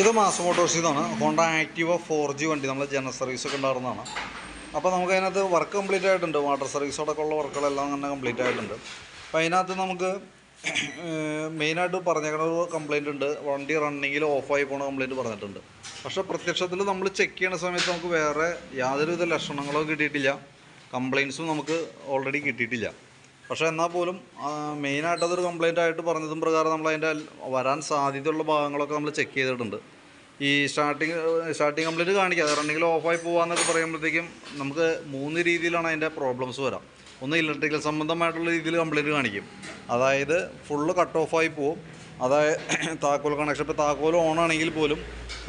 ഇത് മാസ് മോട്ടോഴ്സിൽ നിന്നാണ് Honda Activa four G വണ്ടി നമ്മൾ ജനറൽ സർവീസ് ഒക്കെ ഉണ്ടായിരുന്നതാണ്. അപ്പോൾ നമുക്ക് അതിനകത്ത് വർക്ക് കംപ്ലീറ്റ് ആയിട്ടുണ്ട്. വാട്ടർ സർവീസോടൊക്കെ ഉള്ള വർക്കുകളെല്ലാം തന്നെ കംപ്ലീറ്റ് ആയിട്ടുണ്ട്. അപ്പോൾ അതിനകത്ത് നമുക്ക് മെയിനായിട്ട് പറഞ്ഞേക്കുന്ന ഒരു കംപ്ലയിന്റ് ഉണ്ട്. വണ്ടി റണ്ണിങ്ങിൽ ഓഫായി പോണ കംപ്ലയിന്റ് പറഞ്ഞിട്ടുണ്ട്. പക്ഷേ പ്രത്യക്ഷത്തിൽ നമ്മൾ ചെക്ക് ചെയ്യുന്ന സമയത്ത് നമുക്ക് വേറെ യാതൊരുവിധ ലക്ഷണങ്ങളോ കിട്ടിയിട്ടില്ല. കംപ്ലയിൻസും നമുക്ക് ഓൾറെഡി കിട്ടിയിട്ടില്ല. പക്ഷേ എന്നാൽ പോലും മെയിനായിട്ട് അതൊരു കംപ്ലയിന്റ് ആയിട്ട് പറഞ്ഞതും പ്രകാരം നമ്മൾ അതിന്റെ വരാൻ സാധ്യതയുള്ള ഭാഗങ്ങളൊക്കെ നമ്മൾ ചെക്ക് ചെയ്തിട്ടുണ്ട്. ഈ സ്റ്റാർട്ടിങ് സ്റ്റാർട്ടിങ് കംപ്ലയിന്റ് കാണിക്കുക റണ്ണിങ്ങിൽ ഓഫായി പോകാമെന്നൊക്കെ പറയുമ്പോഴത്തേക്കും നമുക്ക് മൂന്ന് രീതിയിലാണ് അതിന്റെ പ്രോബ്ലംസ് വരാം. ഒന്ന് ഇലക്ട്രിക്കൽ സംബന്ധമായിട്ടുള്ള രീതിയിൽ കംപ്ലയിന്റ് കാണിക്കും. അതായത് ഫുള്ള് കട്ട് ഓഫായി പോവും. അതായത് താക്കോൽ കണക്ഷൻ ഇപ്പോൾ താക്കോൽ ഓൺ ആണെങ്കിൽ പോലും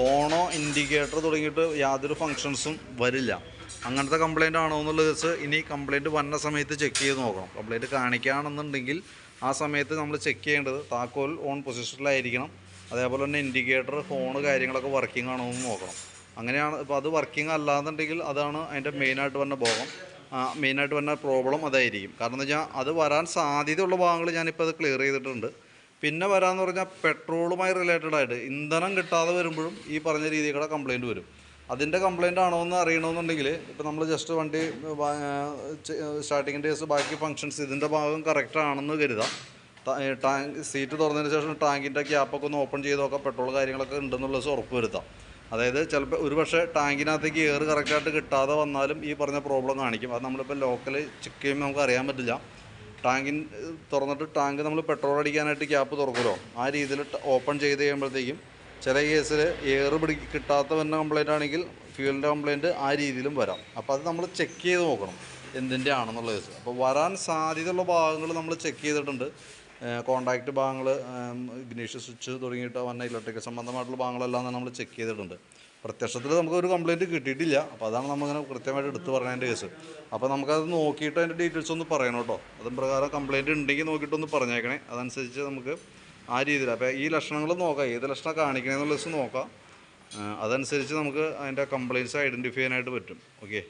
ഓണോ ഇൻഡിക്കേറ്റർ തുടങ്ങിയിട്ട് യാതൊരു ഫങ്ഷൻസും വരില്ല. അങ്ങനത്തെ കംപ്ലയിന്റ് ആണോ എന്നുള്ള കേസ് ഇനി കംപ്ലയിന്റ് വന്ന സമയത്ത് ചെക്ക് ചെയ്ത് നോക്കണം. കംപ്ലയിന്റ് കാണിക്കുകയാണെന്നുണ്ടെങ്കിൽ ആ സമയത്ത് നമ്മൾ ചെക്ക് ചെയ്യേണ്ടത് താക്കോൽ ഓൺ പൊസിഷനിലായിരിക്കണം അതേപോലെ തന്നെ ഇൻഡിക്കേറ്റർ ഫോൺ കാര്യങ്ങളൊക്കെ വർക്കിംഗ് ആണോ എന്ന് നോക്കണം. അങ്ങനെയാണ് ഇപ്പോൾ അത് വർക്കിംഗ് അല്ലാന്നുണ്ടെങ്കിൽ അതാണ് അതിന്റെ മെയിനായിട്ട് വന്ന ഭോഗം. മെയിനായിട്ട് വന്ന പ്രോബ്ലം അതായിരിക്കും. കാരണം എന്ന് വെച്ചാൽ അത് വരാൻ സാധ്യതയുള്ള ഭാഗങ്ങൾ ഞാനിപ്പോൾ അത് ക്ലിയർ ചെയ്തിട്ടുണ്ട്. പിന്നെ വരാമെന്ന് പറഞ്ഞാൽ പെട്രോളുമായി റിലേറ്റഡ് ആയിട്ട് ഇന്ധനം കിട്ടാതെ വരുമ്പോഴും ഈ പറഞ്ഞ രീതിയിലുള്ള കംപ്ലയിന്റ് വരും. അതിന്റെ കംപ്ലയിന്റ് ആണോ എന്ന് അറിയണമെന്നുണ്ടെങ്കിൽ ഇപ്പോൾ നമ്മൾ ജസ്റ്റ് വണ്ടി സ്റ്റാർട്ടിങ്ങിന്റെ കേസ് ബാക്കി ഫങ്ഷൻസ് ഇതിന്റെ ഭാഗം കറക്റ്റ് ആണെന്ന് കരുതാം. ടാങ്ക് സീറ്റ് തുറന്നതിന് ശേഷം ടാങ്കിന്റെ ക്യാപ്പൊക്കെ ഒന്ന് ഓപ്പൺ ചെയ്ത് നോക്കാം പെട്രോൾ കാര്യങ്ങളൊക്കെ ഉണ്ടെന്നുള്ളത് ഉറപ്പ് വരുത്താം അതായത് ചിലപ്പോൾ ഒരു പക്ഷേ ടാങ്കിനകത്തേക്ക് എയർ കറക്റ്റായിട്ട് കിട്ടാതെ വന്നാലും ഈ പറഞ്ഞ പ്രോബ്ലം കാണിക്കും. അത് നമ്മളിപ്പോൾ ലോക്കൽ ചെക്ക് ചെയ്യുമ്പോൾ നമുക്ക് അറിയാൻ പറ്റില്ല. ടാങ്കിൻ തുറന്നിട്ട് ടാങ്ക് നമ്മൾ പെട്രോൾ അടിക്കാനായിട്ട് ക്യാപ്പ് തുറക്കുമല്ലോ. ആ രീതിയിൽ ഓപ്പൺ ചെയ്ത് കഴിയുമ്പോഴത്തേക്കും ചില കേസിൽ എയർ പിടി കിട്ടാത്ത കംപ്ലൈന്റ് ആണെങ്കിൽ ഫ്യൂലിന്റെ കംപ്ലൈന്റ് ആ രീതിയിലും വരാം. അപ്പോൾ അത് നമ്മൾ ചെക്ക് ചെയ്ത് നോക്കണം എന്തിന്റെ ആണെന്നുള്ള കേസ് അപ്പോൾ വരാൻ സാധ്യതയുള്ള ഭാഗങ്ങൾ നമ്മൾ ചെക്ക് ചെയ്തിട്ടുണ്ട്. കോണ്ടാക്റ്റ് ഭാഗങ്ങൾ ഇഗ്നീഷ്യ സ്വിച്ച് തുടങ്ങിയിട്ട് വന്ന ഇലക്ട്രിക്കൽ സംബന്ധമായിട്ടുള്ള ഭാഗങ്ങളെല്ലാം തന്നെ നമ്മൾ ചെക്ക് ചെയ്തിട്ടുണ്ട്. പ്രത്യക്ഷത്തിൽ നമുക്ക് ഒരു കംപ്ലയിന്റ് കിട്ടിയിട്ടില്ല. അപ്പോൾ അതാണ് നമ്മളിങ്ങനെ കൃത്യമായിട്ട് എടുത്ത് പറഞ്ഞതിന്റെ കേസ്. അപ്പോൾ നമുക്കത് നോക്കിയിട്ട് അതിന്റെ ഡീറ്റെയിൽസ് ഒന്ന് പറയണം കേട്ടോ. അതും പ്രകാരം കംപ്ലയിന്റ് ഉണ്ടെങ്കിൽ നോക്കിയിട്ടൊന്ന് പറഞ്ഞേക്കണേ. അതനുസരിച്ച് നമുക്ക് ആ രീതിയിൽ. അപ്പോൾ ഈ ലക്ഷണങ്ങൾ നോക്കാം. ഏത് ലക്ഷണം കാണിക്കണമെന്നുള്ള ദിവസം നോക്കാം. അതനുസരിച്ച് നമുക്ക് അതിന്റെ കംപ്ലയിൻസ് ഐഡന്റിഫൈ ചെയ്യാനായിട്ട് പറ്റും. ഓക്കെ